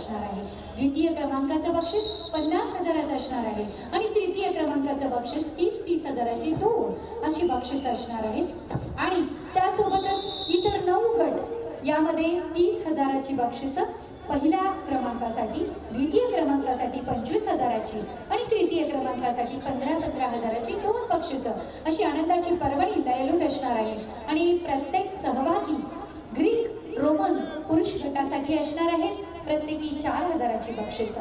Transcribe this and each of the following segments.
असणार आहे. द्वितीय क्रमांकाचं बक्षीस पन्नास हजाराचं असणार आहे. आणि तृतीय क्रमांकाचं बक्षीस तीस तीस हजाराची दोन अशी बक्षीस असणार आहेत आणि त्यासोबतच इतर नऊ गट यामध्ये तीस हजाराची बक्षिसं पहिल्या क्रमांकासाठी द्वितीय क्रमांकासाठी पंचवीस हजाराची आणि तृतीय क्रमांकासाठी पंधरा पंधरा हजाराची दोन बक्षिसं अशी आनंदाची पर्वणी लयलूट असणार आहे. आणि प्रत्येक सहभागी पुरुष गटासाठी असणार आहेत प्रत्येकी चार हजाराची बक्षिस.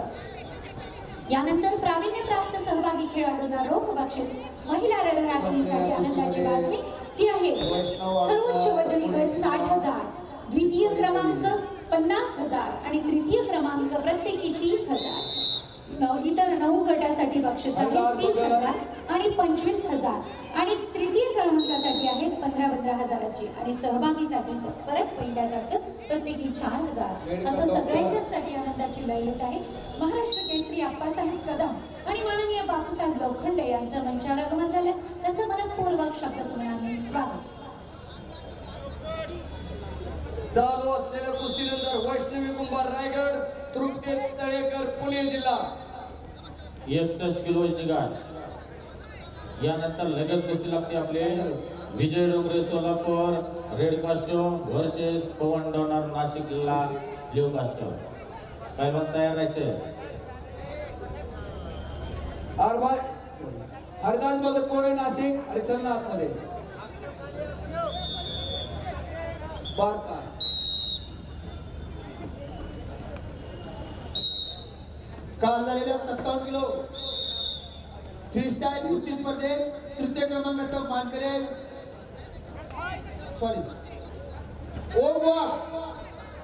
यानंतर प्रावीण्यप्राप्त सहभागी खेळाडूंना रोख बक्षीस. महिला रणरागिणीसाठी आनंदाची बातमी. ती आहे सर्वोच्च वजनी गट साठ हजार. द्वितीय क्रमांक पन्नास हजार आणि तृतीय क्रमांक प्रत्येकी तीस हजार. इतर नऊ गटासाठी बक्षीस आहे तीस हजार आणि पंचवीस हजार. आणि तृतीय क्रमांकासाठी आहेत पंधरा पंधरा हजाराची. आणि सहभागीसाठी परत पहिल्यासारखं प्रत्येकी चार हजार. असं सगळ्यांच्यासाठी आनंदाची लयलूट आहे. महाराष्ट्र केसरी आप्पासाहेब कदम आणि माननीय बापूसाहेब लोखंडे यांचं मंचावर आगमन झालं. त्यांचं मनपूर्वक शब्दसुमनाने स्वागत. चालू असलेल्या कुस्तीनंतर वैष्णवी कुंभार रायगड तृप्ती तळेकर पुणे जिल्हा. एकसष्ट किलो निघाल. यानंतर लगेच कुस्ती लागते आपले? Vijay Dongre Solapur red custom versus Pawan Donar Nashik जिल्हा ब्ल्यू कास्टोम काय बघ तयार राहायचंय हरभाय हरदास भगत कोणे नाशिक अरे चल ना आतमध्ये बारका काल झालेल्या सत्तावन्न किलो फ्री स्टाईल कुस्ती स्पर्धेत तृतीय क्रमांकाचा मानकरी सॉरी ओम वाघ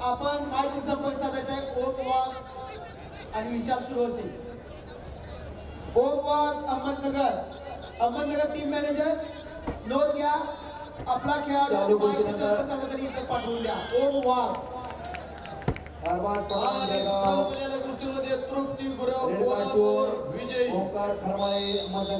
आपण मायची संपर्क साधायचा आहे. ओम वाघ आणि विशाल सुरवसे ओम वाघ अहमदनगर. अहमदनगर टीम मॅनेजर नोंद घ्या. आपला खेळाडू मायची संपर्क इथे पाठवून द्या. ओम वाघ कुस्तीमध्ये तृप्ती गुरव विजयी. ओंकार खरमाळे अहमदनगर.